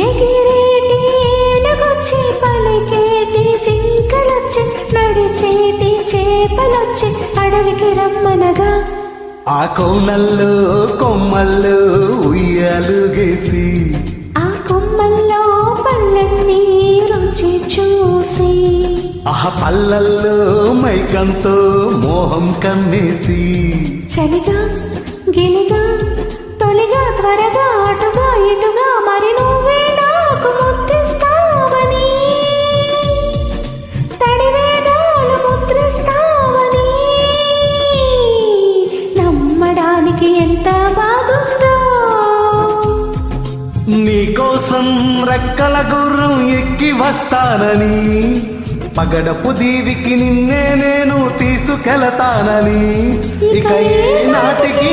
ఎగిరేటి ఏనుగొచ్చి పలికేటి జింకలొచ్చి నడిచేటి చేపలొచ్చి అడవికి రమ్మనగా. ఆ కోనల్లో కొమ్మల్లో ఉయ్యాలుగేసి ఆ కొమ్మల్లో పళ్ళన్నీ రుచి చూసి. ఆ పల్లల్లో మైకంతో మోహం కమ్మేసి చలిగా గిలిగా నమ్మడానికి ఎంత బాగుందో. నీకోసం రెక్కల గుర్రం ఎక్కి వస్తానని పగడపు దీవికి నిన్నే నేను తీసుకెళతానని ఇక ఏ నాటికి